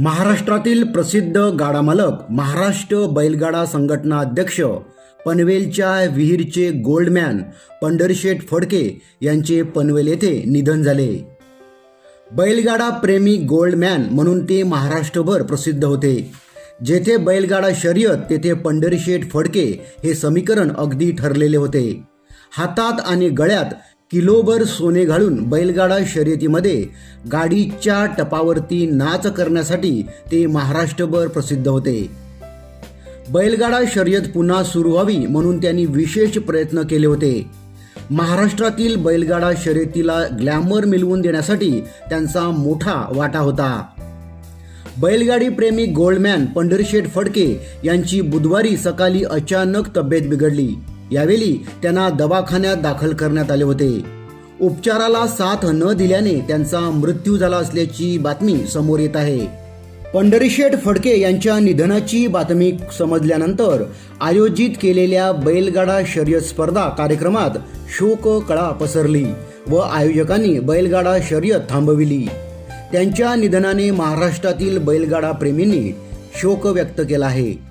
महाराष्ट्रातील प्रसिद्ध गाडा मालक महाराष्ट्र बैलगाडा संघटना अध्यक्ष पनवेलच्या विहीरचे गोल्डमॅन पंढरीशेठ फडके यांचे पनवेल येथे निधन झाले. बैलगाडा प्रेमी गोल्डमॅन म्हणून ते महाराष्ट्रभर प्रसिद्ध होते. जेथे बैलगाडा शर्यत तेथे पंढरीशेठ फडके हे समीकरण अगदी ठरलेले होते. हातात आणि गळ्यात किलोभर सोने घालून बैलगाडा शर्यतीमध्ये गाडीच्या टपावरती नाच करण्यासाठी ते महाराष्ट्रभर प्रसिद्ध होते. बैलगाडा शर्यत पुन्हा सुरू व्हावी म्हणून त्यांनी विशेष प्रयत्न केले होते. महाराष्ट्रातील बैलगाडा शर्यतीला ग्लॅमर मिळवून देण्यासाठी त्यांचा मोठा वाटा होता. बैलगाडी प्रेमी गोल्डमॅन पंढरशेठ फडके यांची बुधवारी सकाळी अचानक तब्येत बिघडली. यावेळी त्यांना दवाखान्यात दाखल करण्यात आले होते. उपचाराला साथ न दिल्याने त्यांचा मृत्यू झाला असल्याची बातमी समोर येत आहे. पंढरीशेठ फडके यांच्या निधनाची बातमी समजल्यानंतर आयोजित केलेल्या बैलगाडा शर्यत स्पर्धा कार्यक्रमात शोक कळा पसरली व आयोजकांनी बैलगाडा शर्यत थांबविली. त्यांच्या निधनाने महाराष्ट्रातील बैलगाडा प्रेमींनी शोक व्यक्त केला आहे.